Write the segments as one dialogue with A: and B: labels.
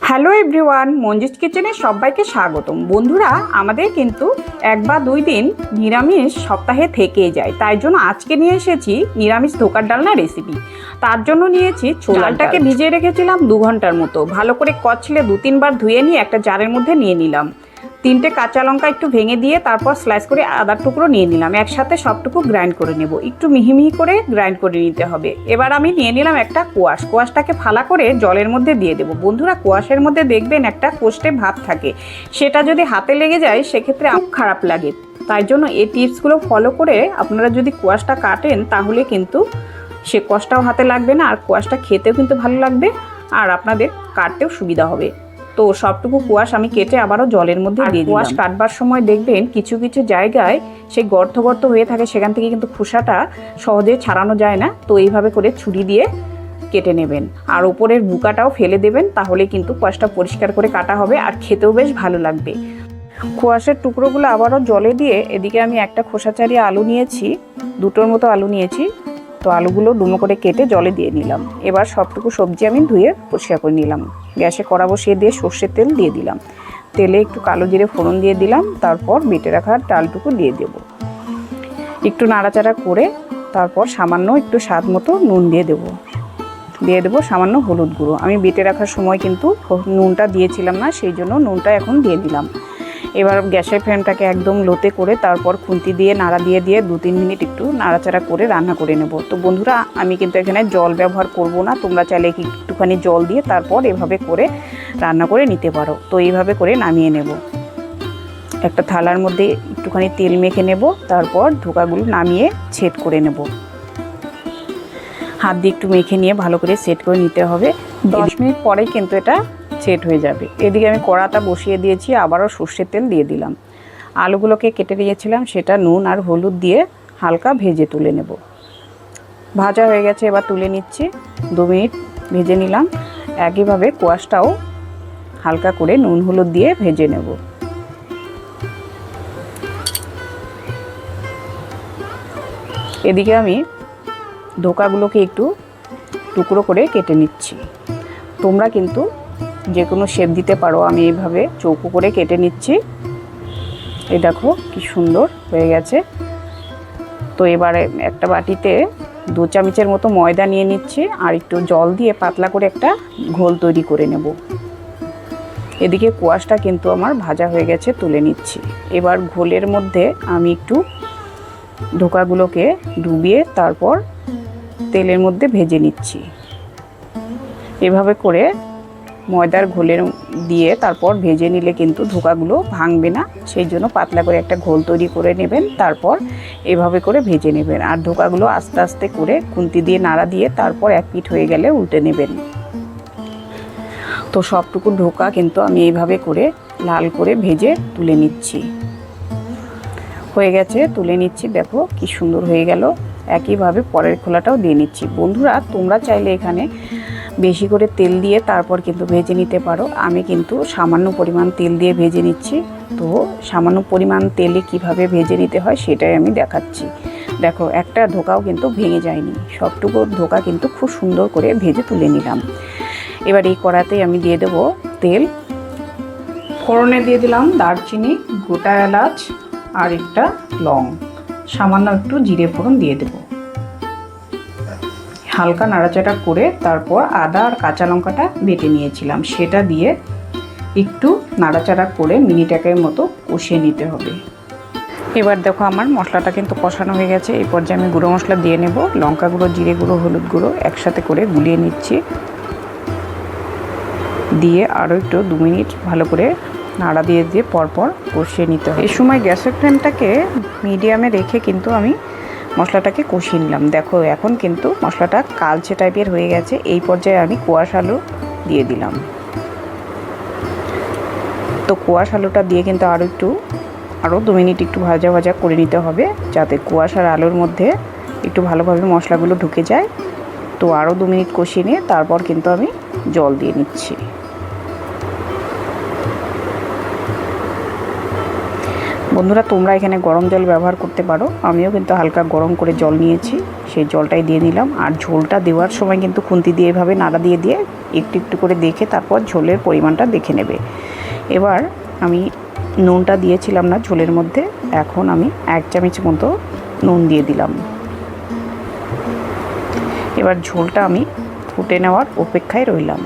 A: Hello everyone Manjit কিচেনে সবাইকে স্বাগতম। বন্ধুরা আমাদের কিন্তু এক বা দুই দিন নিরামিষ সপ্তাহে থেকে যায়। তাই জন্য আজকে নিয়ে এসেছি নিরামিষ ধোকার ডালনা রেসিপি তার জন্য নিয়েছি ছোলাটাকে ভিজিয়ে রেখেছিলাম দু ঘণ্টার মতো। ভালো করে কচলে দু তিনবার ধুয়ে নিয়ে একটা জারের মধ্যে নিয়ে নিলাম। তিনটে কাঁচা লঙ্কা একটু ভেঙে দিয়ে তারপর স্লাইস করে আদার টুকরো নিয়ে নিলাম। একসাথে সবটুকু গ্রাইন্ড করে নেব। একটু মিহি মিহি করে গ্রাইন্ড করে নিতে হবে। এবার আমি নিয়ে নিলাম একটা কোয়াশ। কোয়াশটাকে ফালা করে জলের মধ্যে দিয়ে দেবো। বন্ধুরা, কোয়াশের মধ্যে দেখবেন একটা কোষ্টে ভাত থাকে। সেটা যদি হাতে লেগে যায়, সেক্ষেত্রে খুব খারাপ লাগে। তাই জন্য এই টিপসগুলো ফলো করে আপনারা যদি কোয়াশটা কাটেন, তাহলে কিন্তু সে কোয়াশটাও হাতে লাগবে না। আর কোয়াশটা খেতেও কিন্তু ভালো লাগবে। আর আপনাদের কাটতেও সুবিধা হবে। তো সবটুকু কুয়াশ আমি কেটে আবারও জলের মধ্যে দিয়ে কুয়াশ কাটবার সময় দেখবেন কিছু কিছু জায়গায় সেই গর্ত গর্ত হয়ে থাকে সেখান থেকে কিন্তু খোসাটা সহজে ছাড়ানো যায় না। তো এইভাবে করে ছুরি দিয়ে কেটে নেবেন। আর ওপরের বুকাটাও ফেলে দেবেন তাহলে কিন্তু কুয়াশটা পরিষ্কার করে কাটা হবে আর খেতেও বেশ ভালো লাগবে। কুয়াশের টুকরোগুলো আবারও জলে দিয়ে এদিকে আমি একটা খোসা ছাড়িয়ে আলু নিয়েছি দুটোর মতো আলু নিয়েছি। তো আলুগুলো ডুমো করে কেটে জলে দিয়ে নিলাম। এবার সবটুকু সবজি আমি ধুয়ে পরিষ্কার করে নিলাম। গ্যাসে কড়া বসিয়ে দিয়ে সর্ষের তেল দিয়ে দিলাম। তেলে একটু কালো জিরে ফোড়ন দিয়ে দিলাম, তারপর বেটে রাখা ডালটুকু দিয়ে দেব। একটু নাড়াচাড়া করে তারপর সামান্য একটু স্বাদ মতো নুন দিয়ে দেবো। দিয়ে দেবো সামান্য হলুদ গুঁড়ো। আমি বেটে রাখার সময় কিন্তু নুনটা দিয়েছিলাম না, সেই জন্য নুনটা এখন দিয়ে দিলাম। এবার গ্যাসের ফ্লেমটাকে একদম লোতে করে তারপর খুন্তি দিয়ে নাড়া দিয়ে দিয়ে দু তিন মিনিট একটু নাড়াচাড়া করে রান্না করে নেব। তো বন্ধুরা আমি কিন্তু এখানে জল ব্যবহার করব না তোমরা চাইলে কি একটুখানি জল দিয়ে তারপর এভাবে করে রান্না করে নিতে পারো। তো এইভাবে করে নামিয়ে নেব। একটা থালার মধ্যে একটুখানি তেল মেখে নেব তারপর ধোকাগুলো নামিয়ে ছেট করে নেব। হাত দিয়ে একটু মেখে নিয়ে ভালো করে সেট করে নিতে হবে। দশ মিনিট পরেই কিন্তু এটা সেট হয়ে যাবে। এদিকে আমি কড়াটা বসিয়ে দিয়েছি, আবারও সর্ষের তেল দিয়ে দিলাম। আলুগুলোকে কেটে দিয়েছিলাম সেটা নুন আর হলুদ দিয়ে হালকা ভেজে তুলে নেব। ভাজা হয়ে গেছে, এবার তুলে নিচ্ছি। দু মিনিট ভেজে নিলাম। একইভাবে কোয়াশটাও হালকা করে নুন হলুদ দিয়ে ভেজে নেব। এদিকে আমি ধোকাগুলোকে একটু টুকরো করে কেটে নিচ্ছি। তোমরা কিন্তু যে কোনো শেপ দিতে পারো। আমি এইভাবে চৌকো করে কেটে নিচ্ছি। এই দেখো কি সুন্দর হয়ে গেছে। তো এবারে একটা বাটিতে দু চামচের মতো ময়দা নিয়ে নিচ্ছি আর একটু জল দিয়ে পাতলা করে একটা ঘোল তৈরি করে নেব। এদিকে কুয়াশটা কিন্তু আমার ভাজা হয়ে গেছে, তুলে নিচ্ছি। এবার ঘোলের মধ্যে আমি একটু ধোকাগুলোকে ডুবিয়ে তারপর তেলের মধ্যে ভেজে নিচ্ছি। এভাবে করে ময়দার ঘোলের দিয়ে তারপর ভেজে নিলে কিন্তু ধোকাগুলো ভাঙবে না। সেই জন্য পাতলা করে একটা ঘোল তৈরি করে নেবেন, তারপর এভাবে করে ভেজে নেবেন। আর ধোকাগুলো আস্তে আস্তে করে খুন্তি দিয়ে নাড়া দিয়ে তারপর এক পিঠ হয়ে গেলে উল্টে নেবেন। তো সবটুকু ঢোকা কিন্তু আমি এইভাবে করে লাল করে ভেজে তুলে নিচ্ছি। হয়ে গেছে, তুলে নিচ্ছি। দেখো কি সুন্দর হয়ে গেল। একইভাবে পরের খোলাটাও দিয়ে নিচ্ছি। বন্ধুরা, তোমরা চাইলে এখানে বেশি করে তেল দিয়ে তারপর কিন্তু ভেজে নিতে পারো। আমি কিন্তু সামান্য পরিমাণ তেল দিয়ে ভেজে নিচ্ছি। তো সামান্য পরিমাণ তেলে কীভাবে ভেজে নিতে হয় সেটাই আমি দেখাচ্ছি। দেখো, একটা ধোকাও কিন্তু ভেঙে যায়নি। সবটুকু ধোকা কিন্তু খুব সুন্দর করে ভেজে তুলে নিলাম। এবার এই কড়াতেই আমি দিয়ে দেবো তেল। ফোড়নে দিয়ে দিলাম দারচিনি, গোটা এলাচ আর একটা লং। সামান্য একটু জিরে ফোড়ন দিয়ে দেবো। হালকা নাড়াচাড়া করে তারপর আদা আর কাঁচা লঙ্কাটা বেটে নিয়েছিলাম। সেটা দিয়ে একটু নাড়াচাড়া করে মিনিট একের মতো কষিয়ে নিতে হবে। এবার দেখো আমার মশলাটা কিন্তু কষানো হয়ে গেছে। এই পর্যায়ে আমি গুঁড়ো মশলা দিয়ে নেব। লঙ্কা গুঁড়ো, জিরে গুঁড়ো, হলুদ গুঁড়ো একসাথে করে গুলিয়ে নিচ্ছি। দিয়ে আরও একটু দু মিনিট ভালো করে নাড়া দিয়ে দিয়ে পরপর কষিয়ে নিতে হবে। এই সময় গ্যাসের ফ্লেমটাকে মিডিয়ামে রেখে কিন্তু আমি মশলাটাকে কষিয়ে নিলাম। দেখো, এখন কিন্তু মশলাটা কালচে টাইপের হয়ে গেছে। এই পর্যায়ে আমি কোয়াশ আলু দিয়ে দিলাম। তো কোয়াশ আলুটা দিয়ে কিন্তু আরও একটু আরও দু মিনিট একটু ভাজা ভাজা করে নিতে হবে, যাতে কোয়াশ আর আলুর মধ্যে একটু ভালোভাবে মশলাগুলো ঢুকে যায়। তো আরও দু মিনিট কষিয়ে নিয়ে তারপর কিন্তু আমি জল দিয়ে নিচ্ছি। বন্ধুরা, তোমরা এখানে গরম জল ব্যবহার করতে পারো। আমিও কিন্তু হালকা গরম করে জল নিয়েছি। সেই জলটাই দিয়ে নিলাম। আর ঝোলটা দেওয়ার সময় কিন্তু খুন্তি দিয়ে এভাবে নাড়া দিয়ে দিয়ে একটু একটু করে দেখে তারপর ঝোলের পরিমাণটা দেখে নেবে। এবার আমি নুনটা দিয়েছিলাম না ঝোলের মধ্যে। এখন আমি এক চামচ মতো নুন দিয়ে দিলাম। এবার ঝোলটা আমি ফুটে নেওয়ার অপেক্ষায় রইলাম।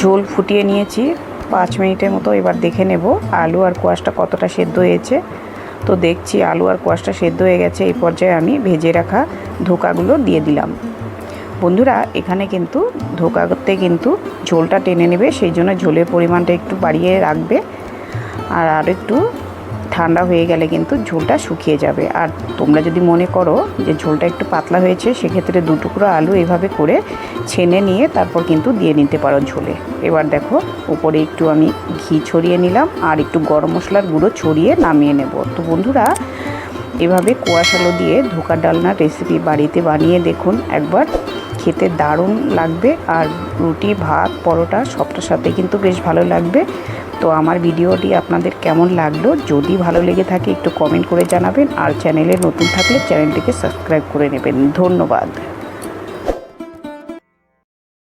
A: ঝোল ফুটিয়ে নিয়েছি। পাঁচ মিনিটের মতো এবার দেখে নেব আলু আর কোয়াশটা কতটা সেদ্ধ হয়েছে। তো দেখছি আলু আর কোয়াশটা সেদ্ধ হয়ে গেছে, এই পর্যায়ে আমি ভেজে রাখা ধোকাগুলো দিয়ে দিলাম। বন্ধুরা, এখানে কিন্তু ধোকাতে কিন্তু ঝোলটা টেনে নেবে, সেই জন্য ঝোলের পরিমাণটা একটু বাড়িয়ে রাখবে। আর আর একটু ঠান্ডা হয়ে গেলে কিন্তু ঝোলটা শুকিয়ে যাবে। আর তোমরা যদি মনে করো যে ঝোলটা একটু পাতলা হয়েছে, সেক্ষেত্রে দু টুকরো আলু এভাবে করে ছেনে নিয়ে তারপর কিন্তু দিয়ে নিতে পারো ঝোলে। এবার দেখো, উপরে একটু আমি ঘি ছড়িয়ে নিলাম আর একটু গরম মশলার গুঁড়ো ছড়িয়ে নামিয়ে নেব। তো বন্ধুরা, এভাবে কোয়াশ আলু দিয়ে ধোকার ডালনার রেসিপি বাড়িতে বানিয়ে দেখুন। একবার খেতে দারুণ লাগবে আর রুটি, ভাত, পরোটা সবটার সাথে কিন্তু বেশ ভালো লাগবে। তো আমার ভিডিওটি আপনাদের কেমন লাগল? যদি ভালো লেগে থাকে, একটু কমেন্ট করে জানাবেন। আর চ্যানেলে নতুন থাকলে চ্যানেলটিকে সাবস্ক্রাইব করে নেবেন। ধন্যবাদ।